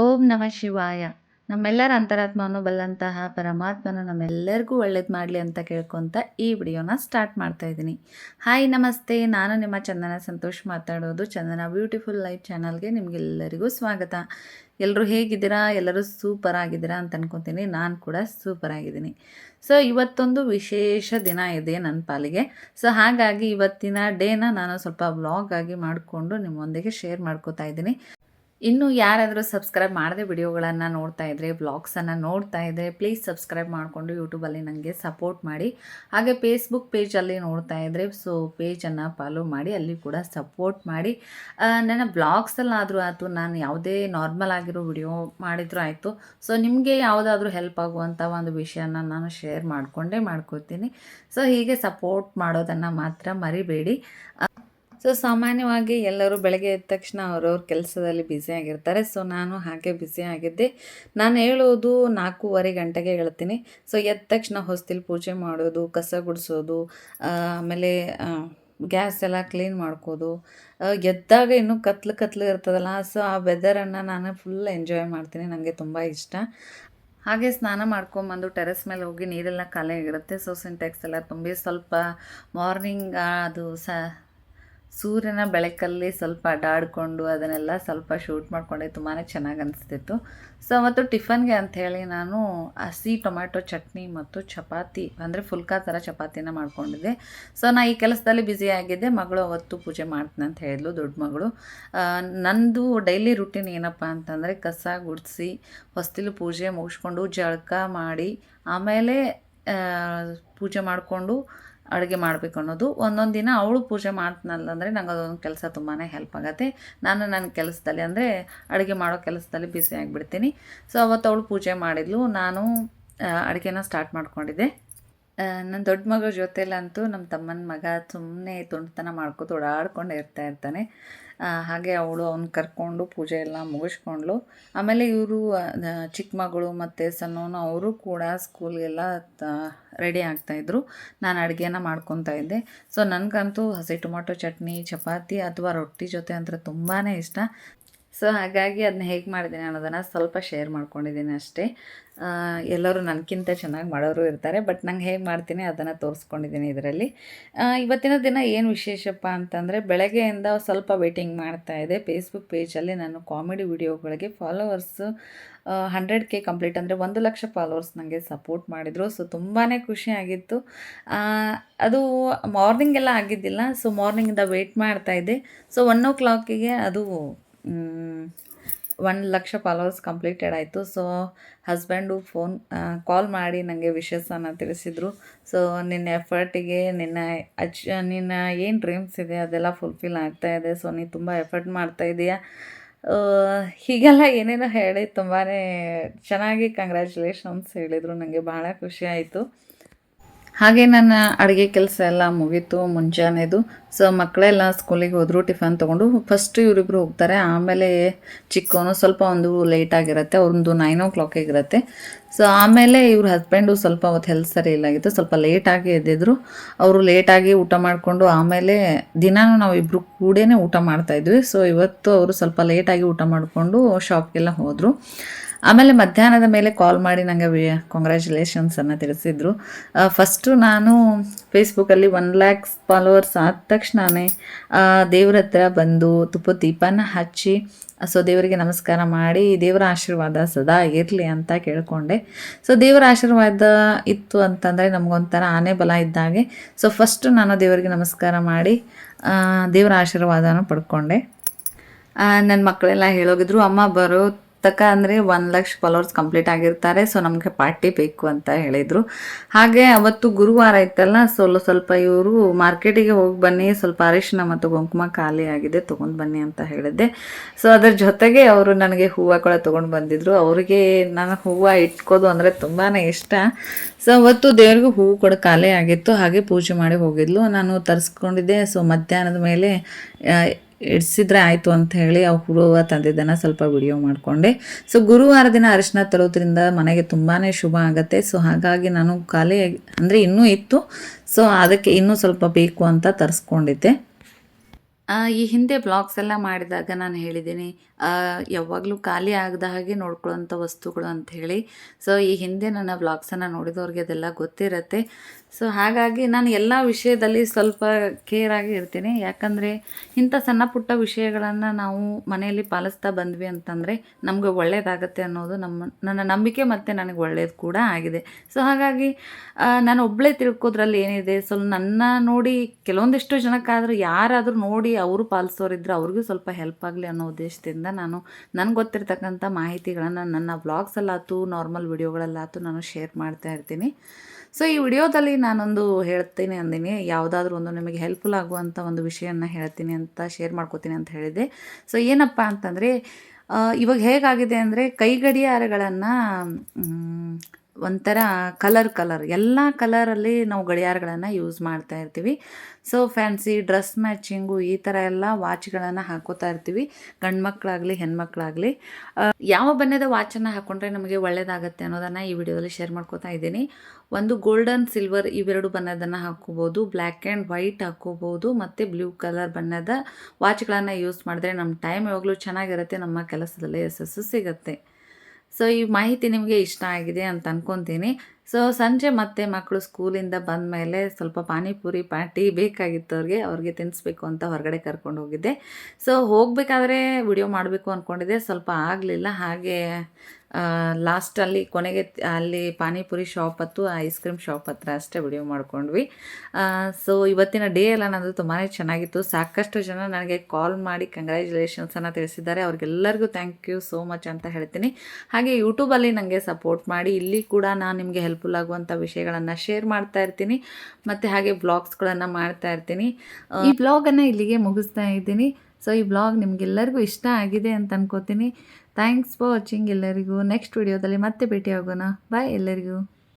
ಓಂ ನಮಃ ಶಿವಾಯ. ನಮ್ಮೆಲ್ಲರ ಅಂತರಾತ್ಮವನ್ನು ಬಲ್ಲಂತಹ ಪರಮಾತ್ಮನ ನಮ್ಮೆಲ್ಲರಿಗೂ ಒಳ್ಳೇದು ಮಾಡಲಿ ಅಂತ ಕೇಳ್ಕೊತ ಈ ವಿಡಿಯೋನ ಸ್ಟಾರ್ಟ್ ಮಾಡ್ತಾ ಇದ್ದೀನಿ. ಹಾಯ್, ನಮಸ್ತೆ. ನಾನು ನಿಮ್ಮ ಚಂದನ ಸಂತೋಷ್ ಮಾತಾಡೋದು ಚಂದನ ಬ್ಯೂಟಿಫುಲ್ ಲೈಫ್ ಚಾನಲ್ಗೆ ನಿಮಗೆಲ್ಲರಿಗೂ ಸ್ವಾಗತ. ಎಲ್ಲರೂ ಹೇಗಿದ್ದೀರಾ? ಎಲ್ಲರೂ ಸೂಪರ್ ಆಗಿದ್ದೀರಾ ಅಂತ ಅನ್ಕೊತೀನಿ. ನಾನು ಕೂಡ ಸೂಪರ್ ಆಗಿದ್ದೀನಿ. ಸೊ, ಇವತ್ತೊಂದು ವಿಶೇಷ ದಿನ ಇದೆ ನನ್ನ ಪಾಲಿಗೆ. ಸೊ, ಹಾಗಾಗಿ ಇವತ್ತಿನ ಡೇನ ನಾನು ಸ್ವಲ್ಪ ವ್ಲಾಗ್ ಆಗಿ ಮಾಡಿಕೊಂಡು ನಿಮ್ಮೊಂದಿಗೆ ಶೇರ್ ಮಾಡ್ಕೋತಾ ಇದ್ದೀನಿ. ಇನ್ನು ಯಾರಾದರೂ ಸಬ್ಸ್ಕ್ರೈಬ್ ಮಾಡದೆ ವಿಡಿಯೋಗಳನ್ನು ನೋಡ್ತಾ ಇದ್ದರೆ ಬ್ಲಾಗ್ಸನ್ನು ನೋಡ್ತಾ ಇದ್ದರೆ ಪ್ಲೀಸ್ ಸಬ್ಸ್ಕ್ರೈಬ್ ಮಾಡಿಕೊಂಡು ಯೂಟ್ಯೂಬಲ್ಲಿ ನನಗೆ ಸಪೋರ್ಟ್ ಮಾಡಿ. ಹಾಗೆ ಫೇಸ್ಬುಕ್ ಪೇಜಲ್ಲಿ ನೋಡ್ತಾ ಇದ್ದರೆ ಸೊ ಪೇಜನ್ನು ಫಾಲೋ ಮಾಡಿ, ಅಲ್ಲಿ ಕೂಡ ಸಪೋರ್ಟ್ ಮಾಡಿ. ನನ್ನ ಬ್ಲಾಗ್ಸಲ್ಲಾದರೂ ಆಯಿತು, ನಾನು ಯಾವುದೇ ನಾರ್ಮಲ್ ಆಗಿರೋ ವಿಡಿಯೋ ಮಾಡಿದರೂ ಆಯಿತು. ಸೊ ನಿಮಗೆ ಯಾವುದಾದ್ರೂ ಹೆಲ್ಪ್ ಆಗುವಂಥ ಒಂದು ವಿಷಯನ ನಾನು ಶೇರ್ ಮಾಡಿಕೊಂಡೇ ಮಾಡ್ಕೋತೀನಿ. ಸೊ ಹೀಗೆ ಸಪೋರ್ಟ್ ಮಾಡೋದನ್ನು ಮಾತ್ರ ಮರಿಬೇಡಿ. ಸೊ ಸಾಮಾನ್ಯವಾಗಿ ಎಲ್ಲರೂ ಬೆಳಗ್ಗೆ ಎದ್ದ ತಕ್ಷಣ ಅವರವ್ರ ಕೆಲಸದಲ್ಲಿ ಬ್ಯುಸಿ ಆಗಿರ್ತಾರೆ. ಸೊ ನಾನು ಹಾಗೆ ಬ್ಯುಸಿ ಆಗಿದ್ದೆ. ನಾನು ಹೇಳೋದು ನಾಲ್ಕೂವರೆ ಗಂಟೆಗೆ ಹೇಳ್ತೀನಿ. ಸೊ ಎದ್ದ ತಕ್ಷಣ ಹೊಸ್ತಿಲ್ ಪೂಜೆ ಮಾಡೋದು, ಕಸ ಗುಡಿಸೋದು ಆಮೇಲೆ ಗ್ಯಾಸ್ ಎಲ್ಲ ಕ್ಲೀನ್ ಮಾಡ್ಕೋದು. ಎದ್ದಾಗ ಇನ್ನೂ ಕತ್ಲು ಕತ್ಲು ಇರ್ತದಲ್ಲ. ಸೊ ಆ ವೆದರನ್ನು ನಾನು ಫುಲ್ ಎಂಜಾಯ್ ಮಾಡ್ತೀನಿ. ನನಗೆ ತುಂಬ ಇಷ್ಟ. ಹಾಗೆ ಸ್ನಾನ ಮಾಡ್ಕೊಂಬಂದು ಟೆರೆಸ್ ಮೇಲೆ ಹೋಗಿ ನೀರೆಲ್ಲ ಖಾಲಿಯಾಗಿರುತ್ತೆ ಸೊ ಸಿಂಟೆಕ್ಸ್ ಎಲ್ಲ ತುಂಬಿ ಸ್ವಲ್ಪ ಮಾರ್ನಿಂಗ್ ಅದು ಸ ಸೂರ್ಯನ ಬೆಳಕಲ್ಲಿ ಸ್ವಲ್ಪ ಅಡ್ಡಾಡಿಕೊಂಡು ಅದನ್ನೆಲ್ಲ ಸ್ವಲ್ಪ ಶೂಟ್ ಮಾಡಿಕೊಂಡೆ ತುಂಬಾ ಚೆನ್ನಾಗಿ ಅನಿಸ್ತಿತ್ತು. ಸೊ ಅವತ್ತು ಟಿಫನ್ಗೆ ಅಂಥೇಳಿ ನಾನು ಹಸಿ ಟೊಮ್ಯಾಟೊ ಚಟ್ನಿ ಮತ್ತು ಚಪಾತಿ, ಅಂದರೆ ಫುಲ್ಕಾ ಥರ ಚಪಾತಿನ ಮಾಡಿಕೊಂಡಿದ್ದೆ. ಸೊ ನಾ ಈ ಕೆಲಸದಲ್ಲಿ ಬ್ಯುಸಿ ಆಗಿದ್ದೆ. ಮಗಳು ಅವತ್ತು ಪೂಜೆ ಮಾಡ್ತೀನಿ ಅಂತ ಹೇಳಿದ್ಲು, ದೊಡ್ಡ ಮಗಳು. ನಂದು ಡೈಲಿ ರುಟೀನ್ ಏನಪ್ಪ ಅಂತಂದರೆ ಕಸ ಗುಡಿಸಿ, ಹೊಸ್ತಿಲು ಪೂಜೆ ಮುಗಿಸ್ಕೊಂಡು ಜಳಕ ಮಾಡಿ, ಆಮೇಲೆ ಪೂಜೆ ಮಾಡಿಕೊಂಡು ಅಡುಗೆ ಮಾಡಬೇಕು ಅನ್ನೋದು. ಒಂದೊಂದು ದಿನ ಅವಳು ಪೂಜೆ ಮಾಡ್ತಾನಲ್ಲ ಅಂದರೆ ನಂಗೆ ಅದೊಂದು ಕೆಲಸ ತುಂಬಾ ಹೆಲ್ಪ್ ಆಗುತ್ತೆ. ನಾನು ನನ್ನ ಕೆಲಸದಲ್ಲಿ ಅಂದರೆ ಅಡುಗೆ ಮಾಡೋ ಕೆಲಸದಲ್ಲಿ ಬ್ಯುಸಿ ಆಗಿಬಿಡ್ತೀನಿ. ಸೊ ಅವತ್ತು ಅವಳು ಪೂಜೆ ಮಾಡಿದ್ಲು. ನಾನು ಅಡುಗೆನ ಸ್ಟಾರ್ಟ್ ಮಾಡ್ಕೊಂಡಿದ್ದೆ. ನನ್ನ ದೊಡ್ಡ ಮಗಳ ಜೊತೆಲಂತೂ ನಮ್ಮ ತಮ್ಮನ ಮಗ ಸುಮ್ಮನೆ ತುಂಟತನ ಮಾಡ್ಕೊತ ಓಡಾಡ್ಕೊಂಡು ಇರ್ತಾ ಇರ್ತಾನೆ. ಹಾಗೆ ಅವಳು ಅವ್ನ ಕರ್ಕೊಂಡು ಪೂಜೆ ಎಲ್ಲ ಮುಗಿಸ್ಕೊಂಡ್ಳು. ಆಮೇಲೆ ಇವರು ಚಿಕ್ಕ ಮಗಳು ಮತ್ತು ಸಣ್ಣವನು ಅವರು ಕೂಡ ಸ್ಕೂಲ್ಗೆಲ್ಲ ರೆಡಿ ಆಗ್ತಾಯಿದ್ರು ನಾನು ಅಡುಗೆನ ಮಾಡ್ಕೊತಾ ಇದ್ದೆ. ಸೊ ನನಗಂತೂ ಹಸಿ ಟೊಮೊಟೊ ಚಟ್ನಿ, ಚಪಾತಿ ಅಥವಾ ರೊಟ್ಟಿ ಜೊತೆ ಅಂದರೆ ತುಂಬಾ ಇಷ್ಟ. ಸೊ ಹಾಗಾಗಿ ಅದನ್ನ ಹೇಗೆ ಮಾಡಿದ್ದೀನಿ ಅನ್ನೋದನ್ನು ಸ್ವಲ್ಪ ಶೇರ್ ಮಾಡ್ಕೊಂಡಿದ್ದೀನಿ ಅಷ್ಟೇ. ಎಲ್ಲರೂ ನನಗಿಂತ ಚೆನ್ನಾಗಿ ಮಾಡೋರು ಇರ್ತಾರೆ, ಬಟ್ ನಂಗೆ ಹೇಗೆ ಮಾಡ್ತೀನಿ ಅದನ್ನು ತೋರಿಸ್ಕೊಂಡಿದ್ದೀನಿ ಇದರಲ್ಲಿ. ಇವತ್ತಿನ ದಿನ ಏನು ವಿಶೇಷಪ್ಪ ಅಂತಂದರೆ, ಬೆಳಗ್ಗೆಯಿಂದ ಸ್ವಲ್ಪ ವೇಟಿಂಗ್ ಮಾಡ್ತಾ ಇದೆ. ಫೇಸ್ಬುಕ್ ಪೇಜಲ್ಲಿ ನಾನು ಕಾಮಿಡಿ ವಿಡಿಯೋಗಳಿಗೆ ಫಾಲೋವರ್ಸು ಹಂಡ್ರೆಡ್ ಕೆ ಕಂಪ್ಲೀಟ್ ಅಂದರೆ ಒಂದು ಲಕ್ಷ ಫಾಲೋವರ್ಸ್ ನನಗೆ ಸಪೋರ್ಟ್ ಮಾಡಿದರು. ಸೊ ತುಂಬಾ ಖುಷಿ ಆಗಿತ್ತು. ಅದು ಮಾರ್ನಿಂಗ್ ಎಲ್ಲ ಆಗಿದ್ದಿಲ್ಲ ಸೊ ಮಾರ್ನಿಂಗಿಂದ ವೆಯ್ಟ್ ಮಾಡ್ತಾ ಇದ್ದೆ. ಸೊ ಒನ್ ಓ ಕ್ಲಾಕಿಗೆ ಅದು ಒಂದು ಲಕ್ಷ ಫಾಲೋವರ್ಸ್ ಕಂಪ್ಲೀಟೆಡ್ ಆಯಿತು. ಸೊ ಹಸ್ಬೆಂಡು ಫೋನ್ ಕಾಲ್ ಮಾಡಿ ನನಗೆ ವಿಷಸನ್ನು ತಿಳಿಸಿದರು. ಸೊ ನಿನ್ನ ಎಫರ್ಟಿಗೆ ನಿನ್ನ ಅಚ್, ನಿನ್ನ ಏನು ಡ್ರೀಮ್ಸ್ ಇದೆ ಅದೆಲ್ಲ ಫುಲ್ಫಿಲ್ ಆಗ್ತಾ ಇದೆ. ಸೊ ನೀನು ತುಂಬ ಎಫರ್ಟ್ ಮಾಡ್ತಾ ಇದೆಯಾ? ಹೀಗೆಲ್ಲ ಏನೇನೋ ಹೇಳಿ ತುಂಬಾ ಚೆನ್ನಾಗಿ ಕಂಗ್ರ್ಯಾಚುಲೇಷನ್ಸ್ ಹೇಳಿದರು. ನನಗೆ ಭಾಳ ಖುಷಿ ಆಯಿತು. ಹಾಗೆ ನನ್ನ ಅಡುಗೆ ಕೆಲಸ ಎಲ್ಲ ಮುಗೀತು, ಮುಂಜಾನೆದು. ಸೊ ಮಕ್ಕಳೆಲ್ಲ ಸ್ಕೂಲಿಗೆ ಹೋದರು ಟಿಫನ್ ತೊಗೊಂಡು. ಫಸ್ಟ್ ಇವರಿಬ್ರು ಹೋಗ್ತಾರೆ. ಆಮೇಲೆ ಚಿಕ್ಕವನು ಸ್ವಲ್ಪ ಒಂದು ಲೇಟ್ ಆಗಿರುತ್ತೆ ಅವ್ರದ್ದು ನೈನ್ ಓ ಕ್ಲಾಕಿಗೆ ಇರುತ್ತೆ ಸೊ ಆಮೇಲೆ ಇವ್ರ ಹಸ್ಬೆಂಡು ಸ್ವಲ್ಪ ಅವತ್ತು ಹೆಲ್ತ್ ಸರಿ ಇಲ್ಲಾಗಿತ್ತು ಸ್ವಲ್ಪ ಲೇಟಾಗಿ ಎದ್ದಿದ್ರು. ಅವರು ಲೇಟಾಗಿ ಊಟ ಮಾಡಿಕೊಂಡು, ಆಮೇಲೆ ದಿನಾನು ನಾವು ಇಬ್ಬರು ಕೂಡೇ ಊಟ ಮಾಡ್ತಾಯಿದ್ವಿ ಸೊ ಇವತ್ತು ಅವರು ಸ್ವಲ್ಪ ಲೇಟಾಗಿ ಊಟ ಮಾಡಿಕೊಂಡು ಶಾಪ್ಗೆಲ್ಲ ಹೋದರು. ಆಮೇಲೆ ಮಧ್ಯಾಹ್ನದ ಮೇಲೆ ಕಾಲ್ ಮಾಡಿ ನನಗೆ ಕಾಂಗ್ರ್ಯಾಚುಲೇಷನ್ಸನ್ನು ತಿಳಿಸಿದ್ರು. ಫಸ್ಟು ನಾನು ಫೇಸ್ಬುಕ್ಕಲ್ಲಿ ಒನ್ ಲ್ಯಾಕ್ಸ್ ಫಾಲೋವರ್ಸ್ ಆದ ತಕ್ಷಣವೇ ದೇವ್ರ ಹತ್ರ ಬಂದು ತುಪ್ಪ ದೀಪನ ಹಚ್ಚಿ, ಸೊ ದೇವರಿಗೆ ನಮಸ್ಕಾರ ಮಾಡಿ ದೇವರ ಆಶೀರ್ವಾದ ಸದಾ ಇರಲಿ ಅಂತ ಕೇಳಿಕೊಂಡೆ. ಸೊ ದೇವರ ಆಶೀರ್ವಾದ ಇತ್ತು ಅಂತಂದರೆ ನಮಗೊಂಥರ ಆನೆ ಬಲ ಇದ್ದಾಗೆ ಸೊ ಫಸ್ಟು ನಾನು ದೇವರಿಗೆ ನಮಸ್ಕಾರ ಮಾಡಿ ದೇವರ ಆಶೀರ್ವಾದನ ಪಡ್ಕೊಂಡೆ. ನನ್ನ ಮಕ್ಕಳೆಲ್ಲ ಹೇಳೋಗಿದ್ರು, ಅಮ್ಮ, ಬರೋ ತಕ ಅಂದರೆ ಒನ್ ಲಕ್ಷ ಫಾಲೋವರ್ಸ್ ಕಂಪ್ಲೀಟ್ ಆಗಿರ್ತಾರೆ ಸೊ ನಮಗೆ ಪಾರ್ಟಿ ಬೇಕು ಅಂತ ಹೇಳಿದರು. ಹಾಗೆ ಅವತ್ತು ಗುರುವಾರ ಇತ್ತಲ್ಲ ಸೊ ಸ್ವಲ್ಪ ಇವರು ಮಾರ್ಕೆಟಿಗೆ ಹೋಗಿ ಬನ್ನಿ, ಸ್ವಲ್ಪ ಅರಿಶಿನ ಮತ್ತು ಕುಂಕುಮ ಖಾಲಿ ಆಗಿದೆ, ತೊಗೊಂಡು ಬನ್ನಿ ಅಂತ ಹೇಳಿದ್ದೆ. ಸೊ ಅದರ ಜೊತೆಗೆ ಅವರು ನನಗೆ ಹೂವು ಕೂಡ ತೊಗೊಂಡು ಬಂದಿದ್ರು. ಅವರಿಗೆ ನಾನು ಹೂವು ಇಟ್ಕೋದು ಅಂದರೆ ತುಂಬಾ ಇಷ್ಟ. ಸೊ ಅವತ್ತು ದೇವ್ರಿಗೂ ಹೂವು ಕೂಡ ಖಾಲಿ ಆಗಿತ್ತು, ಹಾಗೆ ಪೂಜೆ ಮಾಡಿ ಹೋಗಿದ್ಲು. ನಾನು ತರಿಸ್ಕೊಂಡಿದ್ದೆ ಸೊ ಮಧ್ಯಾಹ್ನದ ಮೇಲೆ ಇಡ್ಸಿದ್ರೆ ಆಯಿತು ಅಂತ ಹೇಳಿ ಆ ಹುಡುಗ ತಂದಿದ್ದನ್ನು ಸ್ವಲ್ಪ ವಿಡಿಯೋ ಮಾಡಿಕೊಂಡೆ. ಸೊ ಗುರುವಾರ ದಿನ ಅರಿಶಿನ ತರೋದ್ರಿಂದ ಮನೆಗೆ ತುಂಬಾ ಶುಭ ಆಗುತ್ತೆ. ಸೊ ಹಾಗಾಗಿ ನಾನು ಖಾಲಿ ಅಂದರೆ ಇನ್ನೂ ಇತ್ತು. ಸೊ ಅದಕ್ಕೆ ಇನ್ನೂ ಸ್ವಲ್ಪ ಬೇಕು ಅಂತ ತರಿಸ್ಕೊಂಡಿದ್ದೆ. ಈ ಹಿಂದೆ ಬ್ಲಾಗ್ಸ್ ಎಲ್ಲ ಮಾಡಿದಾಗ ನಾನು ಹೇಳಿದ್ದೀನಿ ಯಾವಾಗಲೂ ಖಾಲಿ ಆಗದ ಹಾಗೆ ನೋಡ್ಕೊಳ್ಳೋಂಥ ವಸ್ತುಗಳು ಅಂತ ಹೇಳಿ. ಸೊ ಈ ಹಿಂದೆ ನನ್ನ ಬ್ಲಾಗ್ಸನ್ನು ನೋಡಿದವ್ರಿಗೆ ಅದೆಲ್ಲ ಗೊತ್ತಿರುತ್ತೆ. ಸೊ ಹಾಗಾಗಿ ನಾನು ಎಲ್ಲ ವಿಷಯದಲ್ಲಿ ಸ್ವಲ್ಪ ಕೇರ್ ಆಗಿ ಇರ್ತೀನಿ. ಯಾಕಂದರೆ ಇಂಥ ಸಣ್ಣ ಪುಟ್ಟ ವಿಷಯಗಳನ್ನು ನಾವು ಮನೆಯಲ್ಲಿ ಪಾಲಿಸ್ತಾ ಬಂದ್ವಿ ಅಂತಂದರೆ ನಮಗೆ ಒಳ್ಳೆಯದಾಗತ್ತೆ ಅನ್ನೋದು ನಮ್ಮ, ನನ್ನ ನಂಬಿಕೆ ಮತ್ತು ನನಗೆ ಒಳ್ಳೇದು ಕೂಡ ಆಗಿದೆ. ಸೊ ಹಾಗಾಗಿ ನಾನು ಒಬ್ಬಳೇ ತಿಳ್ಕೋದ್ರಲ್ಲಿ ಏನಿದೆ? ಸ್ವಲ್ಪ ನನ್ನ ನೋಡಿ ಕೆಲವೊಂದಿಷ್ಟು ಜನಕ್ಕಾದರೂ ಯಾರಾದರೂ ನೋಡಿ ಅವರು ಪಾಲಿಸೋರಿದ್ರೆ ಅವ್ರಿಗೂ ಸ್ವಲ್ಪ ಹೆಲ್ಪ್ ಆಗಲಿ ಅನ್ನೋ ಉದ್ದೇಶದಿಂದ ನಾನು, ನನಗೆ ಗೊತ್ತಿರತಕ್ಕಂಥ ಮಾಹಿತಿಗಳನ್ನು ನನ್ನ ವ್ಲಾಗ್ಸಲ್ಲಾತು ನಾರ್ಮಲ್ ವಿಡಿಯೋಗಳಲ್ಲಾತು ನಾನು ಶೇರ್ ಮಾಡ್ತಾ ಇರ್ತೀನಿ. ಸೊ ಈ ವಿಡಿಯೋದಲ್ಲಿ ನಾನೊಂದು ಹೇಳ್ತೀನಿ ಅಂದಿನಿ. ಯಾವುದಾದ್ರೂ ಒಂದು ನಿಮಗೆ ಹೆಲ್ಪ್ಫುಲ್ ಆಗುವಂಥ ಒಂದು ವಿಷಯನ ಹೇಳ್ತೀನಿ ಅಂತ ಶೇರ್ ಮಾಡ್ಕೋತೀನಿ ಅಂತ ಹೇಳಿದೆ ಸೊ ಏನಪ್ಪ ಅಂತಂದರೆ ಇವಾಗ ಹೇಗಾಗಿದೆ ಅಂದರೆ ಕೈ ಗಡಿಯಾರಗಳನ್ನು ಒಂಥರ ಕಲರ್ ಕಲರ್ ಎಲ್ಲ ಕಲರಲ್ಲಿ ನಾವು ಗಡಿಯಾರಗಳನ್ನು ಯೂಸ್ ಮಾಡ್ತಾ ಇರ್ತೀವಿ. ಸೊ ಫ್ಯಾನ್ಸಿ ಡ್ರೆಸ್ ಮ್ಯಾಚಿಂಗು ಈ ಥರ ಎಲ್ಲ ವಾಚ್ಗಳನ್ನು ಹಾಕೋತಾ ಇರ್ತೀವಿ. ಗಂಡು ಮಕ್ಕಳಾಗಲಿ ಹೆಣ್ಮಕ್ಳಾಗಲಿ ಯಾವ ಬಣ್ಣದ ವಾಚನ್ನು ಹಾಕ್ಕೊಂಡ್ರೆ ನಮಗೆ ಒಳ್ಳೆಯದಾಗತ್ತೆ ಅನ್ನೋದನ್ನು ಈ ವಿಡಿಯೋದಲ್ಲಿ ಶೇರ್ ಮಾಡ್ಕೋತಾ ಇದ್ದೀನಿ. ಒಂದು ಗೋಲ್ಡನ್ ಸಿಲ್ವರ್ ಇವೆರಡು ಬಣ್ಣದನ್ನು ಹಾಕ್ಕೋಬೋದು ಬ್ಲ್ಯಾಕ್ ಆ್ಯಂಡ್ ವೈಟ್ ಹಾಕ್ಕೋಬೋದು ಮತ್ತು ಬ್ಲೂ ಕಲರ್ ಬಣ್ಣದ ವಾಚ್ಗಳನ್ನು ಯೂಸ್ ಮಾಡಿದ್ರೆ ನಮ್ಮ ಟೈಮ್ ಯಾವಾಗಲೂ ಚೆನ್ನಾಗಿರುತ್ತೆ. ನಮ್ಮ ಕೆಲಸದಲ್ಲಿ ಯಶಸ್ಸು ಸಿಗುತ್ತೆ. ಸೊ ಈ ಮಾಹಿತಿ ನಿಮಗೆ ಇಷ್ಟ ಆಗಿದೆ ಅಂತ ಅಂದ್ಕೊತೀನಿ ಸೊ ಸಂಜೆ ಮತ್ತೆ ಮಕ್ಕಳು ಸ್ಕೂಲಿಂದ ಬಂದ ಮೇಲೆ ಸ್ವಲ್ಪ ಪಾನಿಪುರಿ ಪಾಟಿ ಬೇಕಾಗಿತ್ತು ಅವ್ರಿಗೆ ಅವ್ರಿಗೆ ತಿನ್ನಿಸ್ಬೇಕು ಅಂತ ಹೊರಗಡೆ ಕರ್ಕೊಂಡು ಹೋಗಿದ್ದೆ. ಸೊ ಹೋಗಬೇಕಾದ್ರೆ ವಿಡಿಯೋ ಮಾಡಬೇಕು ಅಂದ್ಕೊಂಡಿದ್ದೆ ಸ್ವಲ್ಪ ಆಗಲಿಲ್ಲ, ಹಾಗೆ ಲಾಸ್ಟಲ್ಲಿ ಕೊನೆಗೆ ಅಲ್ಲಿ ಪಾನಿಪುರಿ ಶಾಪ್ ಹತ್ತು ಐಸ್ ಕ್ರೀಮ್ ಶಾಪ್ ಹತ್ರ ಅಷ್ಟೇ ವಿಡಿಯೋ ಮಾಡ್ಕೊಂಡ್ವಿ. ಸೊ ಇವತ್ತಿನ ಡೇ ಎಲ್ಲ ನನ್ನದು ತುಂಬಾ ಚೆನ್ನಾಗಿತ್ತು. ಸಾಕಷ್ಟು ಜನ ನನಗೆ ಕಾಲ್ ಮಾಡಿ ಕಂಗ್ರ್ಯಾಚುಲೇಷನ್ಸನ್ನು ತಿಳಿಸಿದ್ದಾರೆ. ಅವ್ರಿಗೆಲ್ಲರಿಗೂ ಥ್ಯಾಂಕ್ ಯು ಸೋ ಮಚ್ ಅಂತ ಹೇಳ್ತೀನಿ. ಹಾಗೆ ಯೂಟ್ಯೂಬಲ್ಲಿ ನನಗೆ ಸಪೋರ್ಟ್ ಮಾಡಿ, ಇಲ್ಲಿ ಕೂಡ ನಾನು ನಿಮಗೆ ಹೆಲ್ಪ್ಫುಲ್ ಆಗುವಂಥ ವಿಷಯಗಳನ್ನು ಶೇರ್ ಮಾಡ್ತಾ ಇರ್ತೀನಿ. ಮತ್ತು ಹಾಗೆ ಬ್ಲಾಗ್ಸ್ಗಳನ್ನು ಮಾಡ್ತಾ ಇರ್ತೀನಿ. ಈ ಬ್ಲಾಗನ್ನು ಇಲ್ಲಿಗೆ ಮುಗಿಸ್ತಾ ಇದ್ದೀನಿ. ಸೊ ಈ ಬ್ಲಾಗ್ ನಿಮಗೆಲ್ಲರಿಗೂ ಇಷ್ಟ ಆಗಿದೆ ಅಂತ ಅನ್ಕೋತೀನಿ. ಥ್ಯಾಂಕ್ಸ್ ಫಾರ್ ವಾಚಿಂಗ್ ಎಲ್ಲರಿಗೂ. ನೆಕ್ಸ್ಟ್ ವಿಡಿಯೋದಲ್ಲಿ ಮತ್ತೆ ಭೇಟಿ ಆಗೋಣ ಬಾಯ್ ಎಲ್ಲರಿಗೂ.